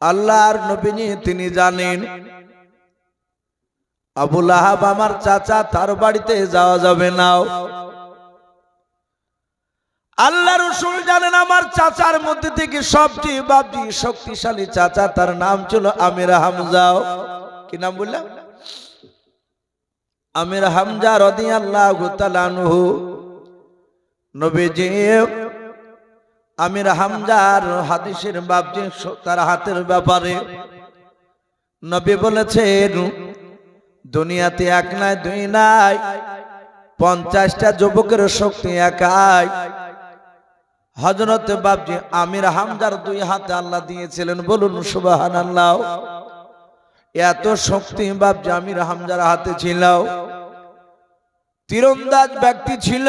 আল্লাহর নবীজি তিনি জানেন। আবুল আহাব আমার চাচা, তার বাড়িতে যাওয়া যাবে না। আল্লাহ রসুল জানেন আমার চাচার মধ্যে থেকে সবচেয়ে বাপজি শক্তিশালী চাচা, তার নাম ছিল আমির হামজাও কি নাম বললাম? আমির হামজা রদি আল্লাহ নবীজি আমির হামজার হাদিসের বাপজি তার হাতের ব্যাপারে নবী বলেছেন, দুনিয়াতে এক নাই, দুই নাই, পঞ্চাশটা যুবকের শক্তি একাই। হজরত বাবজি আমির হামজার দুই হাতে আল্লাহ দিয়েছিলেন, বলুন সুবাহান আল্লাহ এত শক্তি বাবজি আমির হামজার হাতে ছিল। তীরন্দাজ ব্যক্তি ছিল।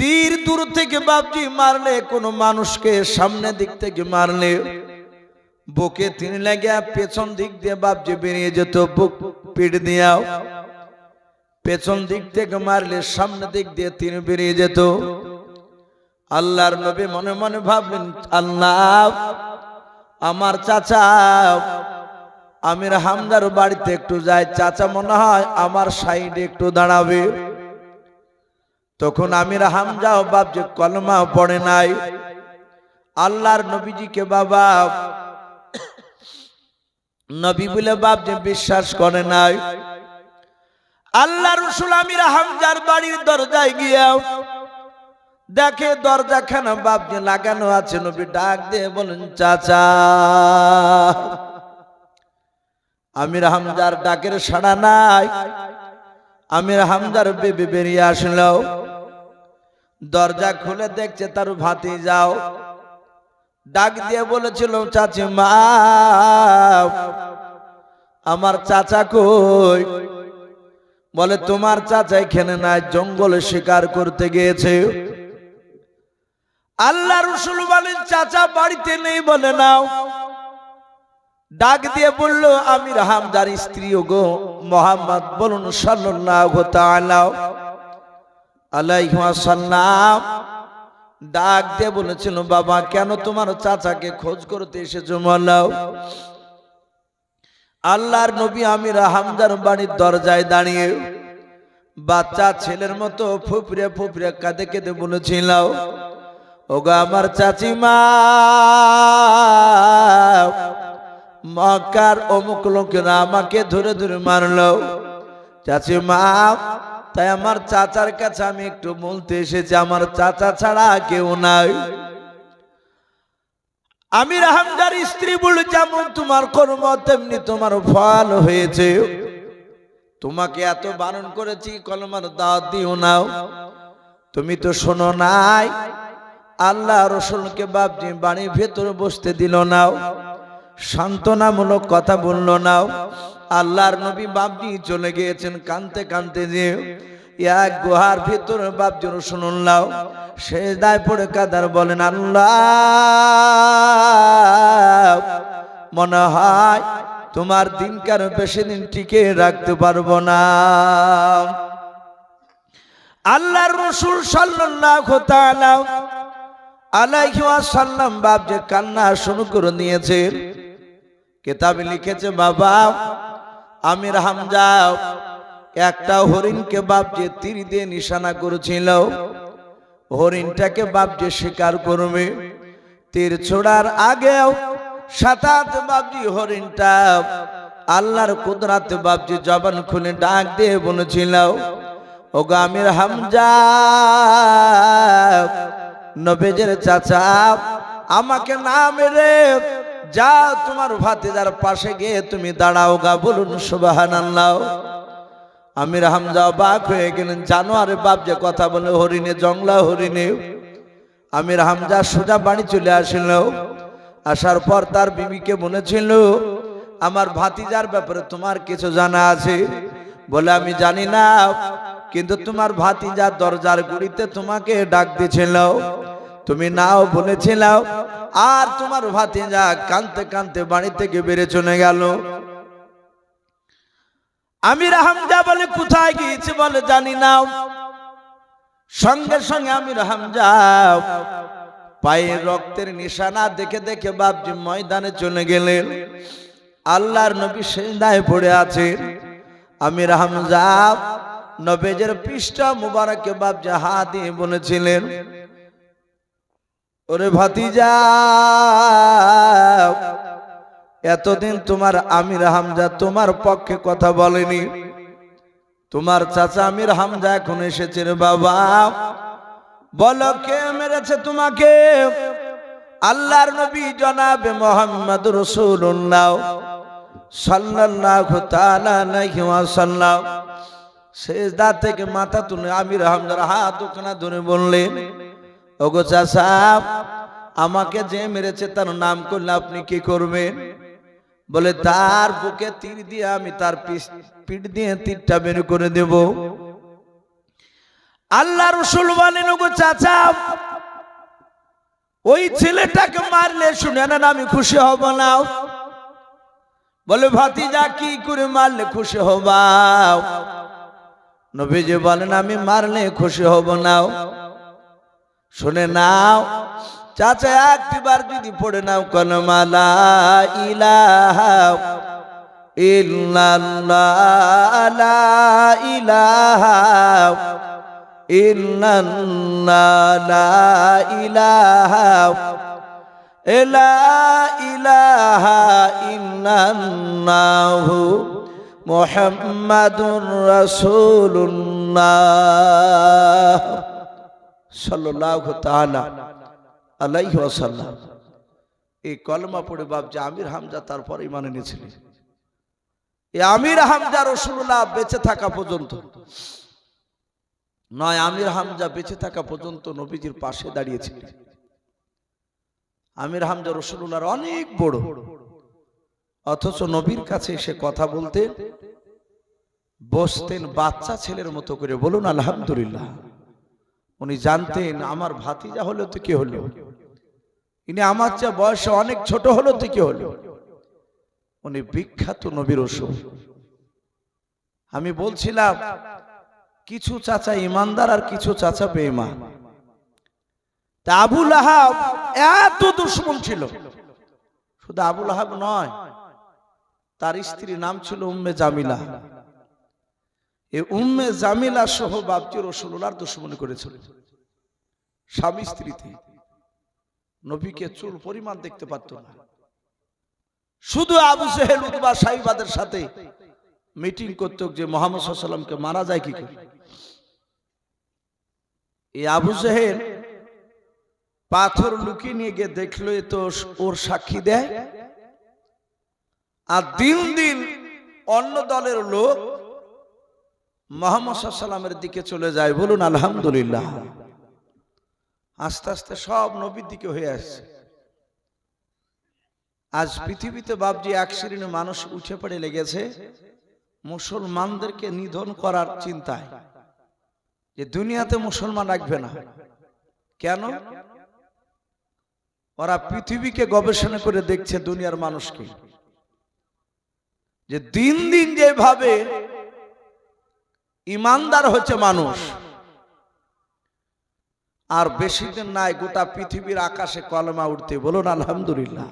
তীর দূর থেকে বাবজি মারলে, কোন মানুষকে সামনে দিক থেকে মারলে, বুকে তিনি লাগিয়া পেছন দিক দিয়ে বাবজি বেরিয়ে যেত, বুক পিট দিয়াও পেছন দিক থেকে মারলে সামনে দিক দিয়ে তিনি বেরিয়ে যেত। আল্লাহর নবী মনে মনে ভাবলেন, আল্লাহ, আমার চাচা, আমির হামদার বাড়িতে একটু যাই, চাচা মনে হয় আমার সাইডে একটু দাঁড়াবে। তখন আমির হামজাও যে কলমা পড়ে নাই। আল্লাহর নবীজিকে বাবা নবী বলে বাপ যে বিশ্বাস করে নাই। আল্লাহ রসুল আমির হামজার বাড়ির দরজায় গিয়াও দেখে দরজা খানা বাপ যে লাগানো আছে? নবী ডাক দিয়ে বলেন, চাচা, আমির হামজার ডাকের সাড়া নাই। আমির হামজার বেবি বেরিয়ে আসলো। দরজা খুলে দেখছে তার ভাতি যাও ডাক দিয়ে বলেছিল, চাচি মা, আমার চাচা কই? বলে, তোমার চাচা এখানে নাই, জঙ্গলে শিকার করতে গিয়েছে। আল্লাহ রসুল বলেন, চাচা বাড়িতে নেই বলে নাও। ডাক দিয়ে বলল, আমির হামদার স্ত্রী গো, মোহাম্মদ বলুন, সাল্লাল্লাহু তাআলা আলাইহি ওয়াসাল্লাম ডাক দিয়ে বলেছিল, বাবা, কেন তোমার চাচাকে খোঁজ করতে এসেছ মলাও আল্লাহর নবী আমির হামদার বাড়ির দরজায় দাঁড়িয়ে বাচ্চা ছেলের মতো ফুপরে ফুপরে কাঁদে কেঁদে বলেছিল, ওগো আমার চাচিমা, মক্কার অমুক লোকেরা আমাকে ধরে ধরে মারলো। চাচিমা তাই আমার চাচার কাছে আমি একটু বলতে এসেছি, আমার চাচা ছাড়া কেউ নাই। আমির হামদার স্ত্রী বলে যেমন তোমার কর্ম, তেমনি তোমার ফল হয়েছে। তোমাকে এত বারণ করেছি, কলমার দাওয়াত দিও নাও তুমি তো শোনো নাই, আল্লাহ রসুলকে বাপজি বাড়ির ভেতরে বসতে দিল নাও সান্ত্বনামূলক কথা বলল নাও আল্লাহর নবী বাপজি চলে গিয়েছেন কানতে কানতে যে, এক গুহার ভিতরে বাপজি নাও। সে দায় পড়ে কাদার বলেন, আল্লাহ, মনে হয় তোমার দিনকার বেশি দিন টিকে রাখতে পারব না। আল্লাহর রসুল আলাইহি ওয়াসাল্লাম বাপ যে কান্না শুরু করে নিয়েছে কেতাবে লিখেছে, বাবা আমির হামজা একটা হরিণকে বাপ যে তীর দিয়ে নিশানা করেছিল। হরিণটাকে বাপ যে শিকার করবে। তীর ছোড়ার আগেও সাতাত বাপজি হরিণটা আল্লাহর কুদরাতে বাপজি জবান খুলে ডাক দিয়ে বলেছিল ও আমির হামজা, নবেজের চাচা, আমাকে না মেরে যা তোমার ভাতিদার পাশে গিয়ে তুমি দাঁড়াও গা, বলুন সুবাহান আল্লাহ আমির হামজা বাক হয়ে গেলেন জানোয়ারে বাপ যে কথা বলে, হরিণে জংলা হরিণে। আমির হামজা সোজা বাড়ি চলে আসিল। আসার পর তার বিবিকে বলেছিল আমার ভাতিজার ব্যাপারে তোমার কিছু জানা আছে। বলে, আমি জানি না, কিন্তু তোমার ভাতিজা দরজার গুড়িতে তোমাকে ডাক দিয়েছিল তুমি নাও বলেছিল আর তোমার ভাতিজা কানতে কানতে বাড়ি থেকে বেড়ে চলে গেল। আমির হামজা বলে, কোথায় গিয়েছে বলে জানি না। সঙ্গে সঙ্গে আমির হামজা পায়ে রক্তের নিশানা দেখে দেখে বাপজি ময়দানে চলে গেলেন আল্লাহর নবী সেজদায় পড়ে আছেন আমির হামজা নবেজের পৃষ্ঠা মুবারকে বাপজি হাত দিয়ে বলেছিলেন ওরে ভাতিজা, এতদিন তোমার আমির হামজা তোমার পক্ষে কথা বলেনি। তোমার চাচা আমির হামজা এখন এসেছে রে বাবা। বলো কে মেরেছে তোমাকে? আল্লাহর নবী জনাবে মোহাম্মদ রসুল্লাহ তাআলা আলাইহি ওয়াসাল্লাম। সেজদা থেকে মাথা তুলে আমির হামজার হাত ওখানে ধরে বললেন ওগো চাচা, আমাকে যে মেরেছে তার নাম করলে আপনি কি করবেন? বলে, তার বুকে তীর দিয়ে আমি তার পিঠ দিয়ে তীরটা বের করে দেব। আল্লাহ রসুল বলেন, ওগো চাচা, ওই ছেলেটাকে মারলে শুনে না আমি খুশি হব না। বলে, ভাতিজা, কি করে মারলে খুশি হবা? নবীজি বলেন, আমি মারলে খুশি হব না। শুনে নাও। চাচা, একটিবার যদি পড়ে নাও কলমালা ইলাহা ইল্লাল্লাহ ইলাহা ইল্লাল্লাহ ইলাহা লা ইলাহা সাল্লাল্লাহু তাআলা আলাইহি ওয়াসাল্লাম। এই কলমা পড়ে বাপ যে আমির হামজা তারপর ইমান এনেছিলেন এই আমির হামজা রসুল্লাহ বেঁচে থাকা পর্যন্ত, নয়, আমির হামজা বেঁচে থাকা পর্যন্ত নবীজির পাশে দাঁড়িয়েছিলেন আমির হামজা রসুল্লাহর অনেক বড়। অথচ নবীর কাছে এসে কথা বলতে বসতেন বাচ্চা ছেলের মতো করে বলুন, আলহামদুলিল্লাহ। উনি জানতেন, আমার ভাতিজা হলো তো কি হলো? ইনি আমার চেয়ে বয়সে অনেক ছোট হলো তো কি হলো? উনি বিখ্যাত নবীর ওষুধ আমি বলছিলাম, কিছু চাচা ইমানদার আর কিছু চাচা বেঈমান। তা আবুল আহাব এত দুশ্মন ছিল। শুধু আবুল আহাব নয়, তার স্ত্রীর নাম ছিল উম্মে জামিলা। এই উম্মে জামিলা সহ বাপজি রসুল্লাহর দুশ্মনী করেছিল। স্বামী স্ত্রীতে নবীকে চুল পরিমাণ দেখতে পারত না। শুধু আবু সেহেল উদ্বা সাহিবাদের সাথে মিটিং করত যে মোহাম্মদ সাল্লামকে মারা যায় কি করে? এই আবু সেহেল পাথর লুকিয়ে নিয়ে গিয়ে দেখল, এ তো ওর সাক্ষী দেয়। আর দিন দিন অন্য দলের লোক মোহাম্মদ সাল্লামের দিকে চলে যায়, বলুন, আলহামদুলিল্লাহ। আস্তে আস্তে সব নবীর দিকে হয়ে আসছে। আজ পৃথিবীতে বাবজি এক শ্রেণি মানুষ উঠে পড়ে লেগেছে মুসলমানদেরকে নিধন করার চিন্তায়, যে দুনিয়াতে মুসলমান রাখবে না। কেন? ওরা পৃথিবীকে গবেষণা করে দেখছে দুনিয়ার মানুষকে। যে দিন দিন যেভাবে ইমানদার হচ্ছে মানুষ। আর বেশি দিন নাই, গোটা পৃথিবীর আকাশে কলমা উঠতে। বলুন, আলহামদুলিল্লাহ।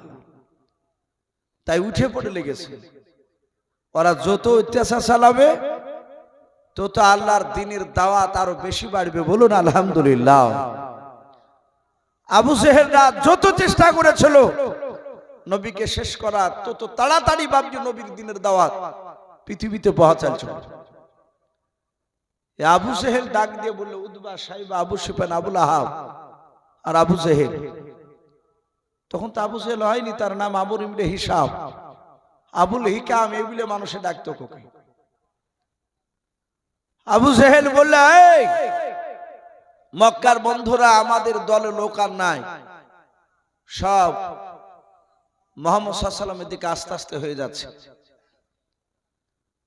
তাই উঠে পড়ে লেগেছে। ওরা যত অত্যাচার চালাবে, তত আল্লাহর দিনের দাওয়াত আরও বেশি বাড়বে। বলুন, আলহামদুলিল্লাহ। আবু সেহেলরা যত চেষ্টা করেছিল, নবীকে শেষ করার, তত তাড়াতাড়ি বাবজি নবীর দিনের দাওয়াত পৃথিবীতে পৌঁছাচ্ছিল আবু সেহেল ডাক দিয়ে বলল উদ্বা সাহেব আবু সুফেন আবুল আহাব আর আবু সেহেল তখন তো আবু সেহেল হয়নি তার নাম আবুর ইমরে হিসাব। আবুল হিকাম এগুলো মানুষে ডাকতো কোকে? আবু সেহেল বললে "এই, মক্কার বন্ধুরা আমাদের দলে লোক আর নাই। সব মোহাম্মদ সাল্লামের দিকে আস্তে আস্তে হয়ে যাচ্ছে।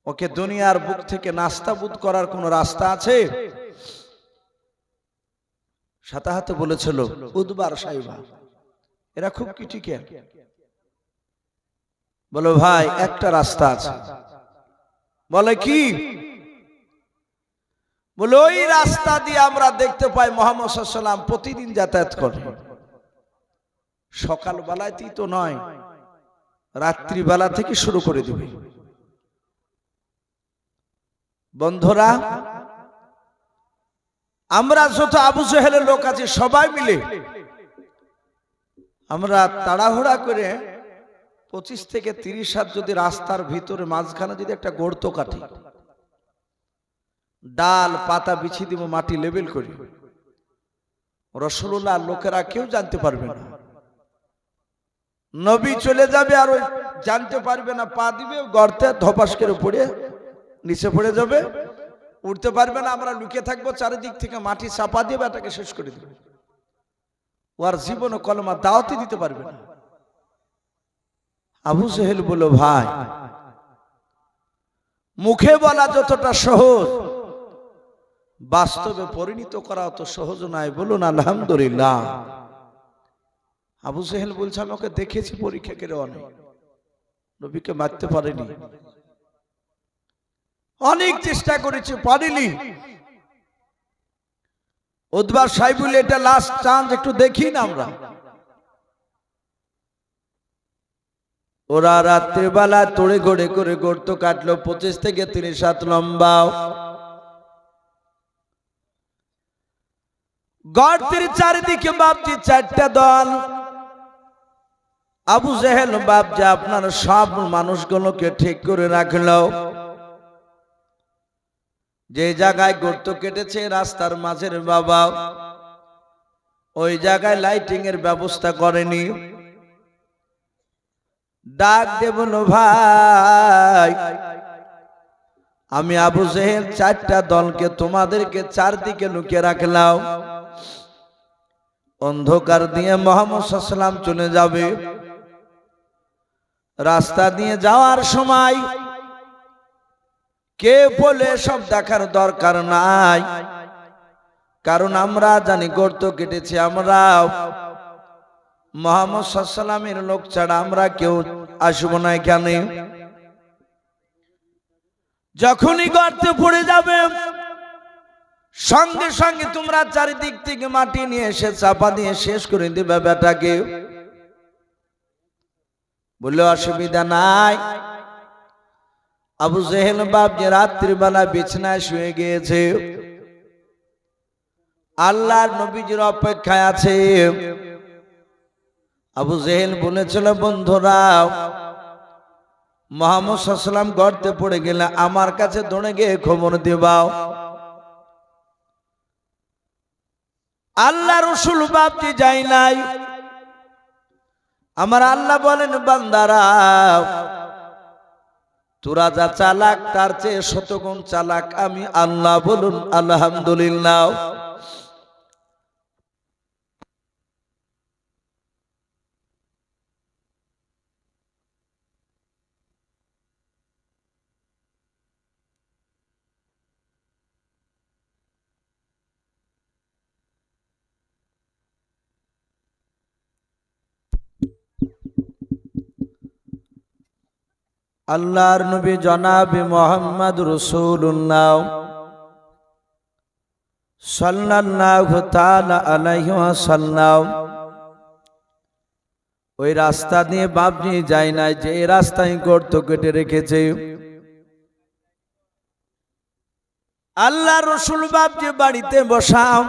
ওকে দুনিয়ার বুক থেকে নাস্তাবুদ করার কোন রাস্তা আছে? সাতাহাতে বলেছিল উদ্বার সাইবা। এরা খুব ক্রিটিক্যাল বলো ভাই একটা রাস্তা আছে। বলে কি? বলে ওই রাস্তা দিয়ে আমরা দেখতে পাই মোহাম্মদ সাল্লাম প্রতিদিন যাতায়াত করে। সকালবেলাতেই তো নয় রাত্রিবেলা থেকে শুরু করে দিবে। বন্ধুরা, আমরা যত আবু জহেলের লোক আছে, সবাই মিলে। আমরা তাড়াহুড়া করে পঁচিশ থেকে তিরিশ হাত যদি রাস্তার ভিতরে মাঝখানে যদি একটা গর্ত কাটি, ডাল, পাতা বিছিয়ে দিব, মাটি লেবেল করি রসুল্লাহ লোকেরা কেউ জানতে পারবে না। নবী চলে যাবে আর জানতে পারবে না, পা দিবে, গর্তে ধপাস করে পড়ে নিচে পড়ে যাবে, উঠতে পারবে না, আমরা লুকিয়ে থাকব, চারিদিক থেকে মাটি চাপা দিয়ে এটাকে শেষ করে দেবে। ওর জীবন কলমা দাওয়াতি দিতে পারবে না। আবু সেহেল বলল, ভাই, মুখে বলা যতটা সহজ, বাস্তবে পরিণত করা অত সহজ নয়। বলুন, আলহামদুলিল্লাহ। আবু সেহেল বলছে, আমি ওকে দেখেছি পরীক্ষা করে অনেক। নবীকে মারতে পারেনি। অনেক চেষ্টা করেছি, পারিনি। উদ্বার সাহেবুল এটা লাস্ট চান্স একটু দেখি না আমরা। ওরা রাত্রিবেলা তোড়ে ঘড়ে করে গর্ত কাটলো, পঁচিশ থেকে তিরিশ হাত লম্বা গর্তের চারিদিকে বাপজি চারটা দল। আবু জেহেল বাপজি, আপনার সব মানুষগুলোকে ঠিক করে রাখল। যে জায়গায় গর্ত কেটেছে, রাস্তার মাঝের বাবা, ওই জায়গায় লাইটিং এর ব্যবস্থা করেনি। ডাক দেবল ভাই, আমি আবু জেহেল চারটা দলকে তোমাদেরকে চারদিকে লুকিয়ে রাখলাম। অন্ধকার দিয়ে মোহাম্মদ সাল্লাম চলে যাবে। রাস্তা দিয়ে যাওয়ার সময় কে বলে সব দেখার দরকার নাই? কারণ আমরা জানি গর্ত কেটেছি আমরা। মোহাম্মদ সাল্লামের লোক ছাড়া আমরা কেউ আসব না এখানে। যখনই গর্তে পড়ে যাবে, সঙ্গে সঙ্গে তোমরা চারিদিক থেকে মাটি নিয়ে এসে চাপা দিয়ে শেষ করে দিবে বেটাকে। বললে অসুবিধা নাই। আবু জেহেল বাপ যে রাত্রিবেলা বিছনায় শুয়ে গিয়েছে। আল্লাহর নবীজির অপেক্ষায় আছে। আবু জেহেল বলেছিল, বন্ধুরা, মোহাম্মদ সাল্লাম গর্তে পড়ে গেলে আমার কাছে দৌড়ে গিয়ে খবর দেবাও। আল্লাহ রসুল বাপটি যাই নাই? আমার আল্লাহ বলেন, বান্দারা তোরা যা চালাক তার চেয়ে শতগুণ চালাক আমি আল্লাহ বলুন আলহামদুলিল্লাহ। আল্লাহর নবী জনাবি মোহাম্মদ রসুল্লাহ ওয়াসাল্লাম। ওই রাস্তা দিয়ে বাবনি যায় নাই যে এই রাস্তায় গর্ত কেটে রেখেছে। আল্লাহ রসুল বাপ যে বাড়িতে বসাও।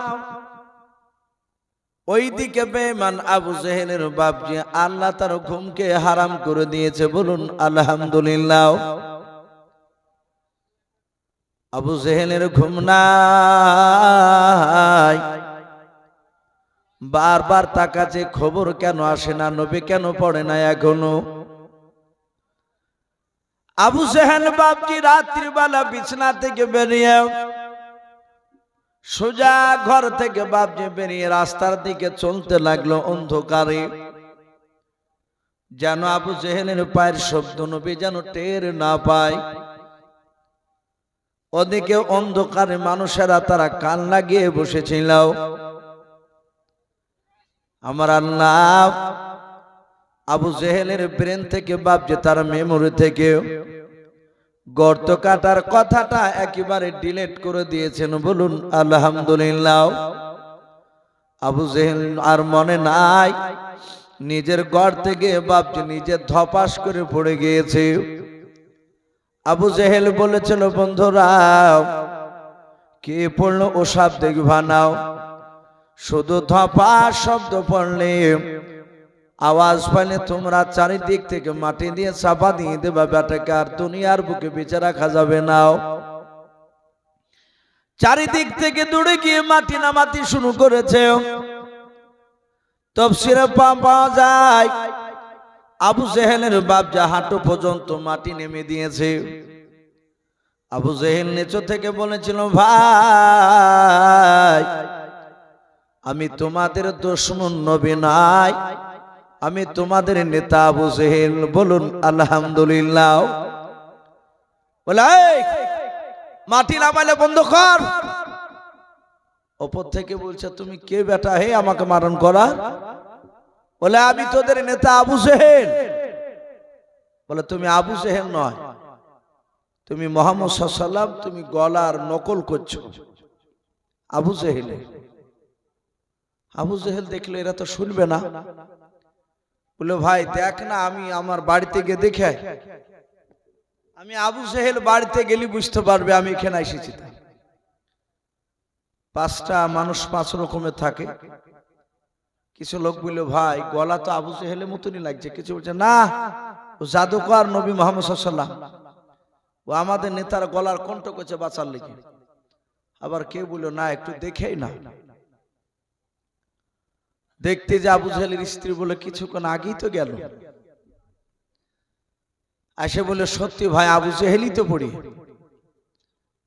ওই দিকে বেমান আবু জেহেলের বাপজি আল্লাহ তার ঘুমকে হারাম করে দিয়েছে, বলুন আলহামদুলিল্লাহ। আবু জেহেলের ঘুম নাই। বারবার তাকাছে, খবর কেন আসে না, নবী কেন পড়ে না এখনও? আবু জেহেল বাপজি রাত্রিবেলা বিছনা থেকে বেরিয়ে সোজা ঘর থেকে বাপজি বেরিয়ে রাস্তার দিকে চলতে লাগল অন্ধকারে। যেন আবু জেহেলের পায়ের শব্দ নবী যেন টের না পায়। ওদিকে অন্ধকারে মানুষেরা তারা কান লাগিয়ে বসেছিল। আমার আল্লাহ, আবু জেহেলের ব্রেন থেকে বাপজি তার মেমোরি থেকে গর্ত কাটার কথাটা একেবারে ডিলেট করে দিয়েছেন, বলুন, আলহামদুলিল্লাহ। আবু জেহেল আর মনে নাই, নিজের গড় থেকে বাপজি নিজের ধপাস করে পড়ে গিয়েছে। আবু জেহেল বলেছিল, বন্ধুরা, কে পড়ল ও সব দেখবা নাও শুধু ধপাস শব্দ পড়লে আওয়াজ পাইলে তোমরা চারিদিক থেকে মাটি দিয়ে চাপা দিয়ে দেবা, বেটাকে আর দুনিয়ার বুকে বেঁচে রাখা যাবে নাও চারিদিক থেকে দূরে গিয়ে মাটি নামাতি শুরু করেছে। তফসিরে পাওয়া যায়, আবু জেহেলের বাপ যা হাঁটু পর্যন্ত মাটি নেমে দিয়েছে। আবু জেহেল নিচু থেকে বলেছিল, ভাই, আমি তোমাদের দুশ্মন নবী নাই আমি তোমাদের নেতা আবু জেহেল বলুন আলহামদুলিল্লাহ। বলে "এই, মাটি নামাইলে বন্ধ কর। ওপর থেকে বলছে তুমি কে বেটা? হে আমাকে মারণ করা। বলে আমি তোদের নেতা আবু জেহেল। বলে তুমি আবু জেহেল নয় তুমি মোহাম্মদ সাল্লাম তুমি গলার নকল করছ আবু জেহেলে। আবু জেহেল দেখল এরা তো শুনবে না। বলে, ভাই, দেখ না, আমি আমার বাড়িতে গিয়ে দেখে। আমি আবু জেহেল বাড়িতে গেলে বুঝতে পারবে আমি এখানে এসেছি। পাঁচটা মানুষ পাঁচ রকমের থাকে। কিছু লোক বলল ভাই, গলা তো আবু জেহেলের মতনই লাগছে। কিছু বলছে, না, ও জাদুকর নবী মোহাম্মদ সাল্লাম ও আমাদের নেতার গলার কণ্ঠ করছে বাঁচার লেগে। আবার কেউ বলল, না, একটু দেখেই না। দেখতে যে আবু জাহেলের স্ত্রী বলে কিছুক্ষণ আগেই তো গেল। আসে বলে সত্যি ভাই, আবু জেহেলই তো পড়ি।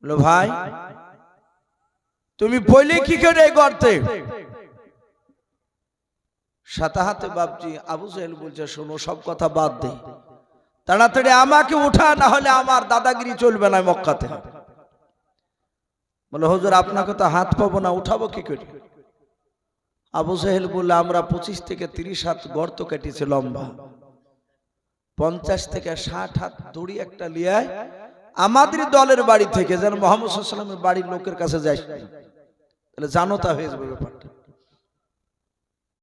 বলো ভাই, তুমি পইলে কি করে গর্তে? সাতাহাতে বাপজি, আবু জেহেল বলছে, শোনো, সব কথা বাদ দে। তাড়াতাড়ি আমাকে উঠা, না হলে আমার দাদাগিরি চলবে না মক্কাতে। বলে হুজুর, আপনাকে তো হাত পাবো না, উঠাবো কি করে? আবু সাহেল বললে, আমরা পঁচিশ থেকে তিরিশ হাত গর্ত কেটেছি লম্বা। পঞ্চাশ থেকে ষাট হাত দড়ি একটা লিয়ায় আমাদের দলের বাড়ি থেকে যেন মোহাম্মদ বাড়ির লোকের কাছে যাই। তাহলে জানতা হয়ে যাবে ব্যাপারটা।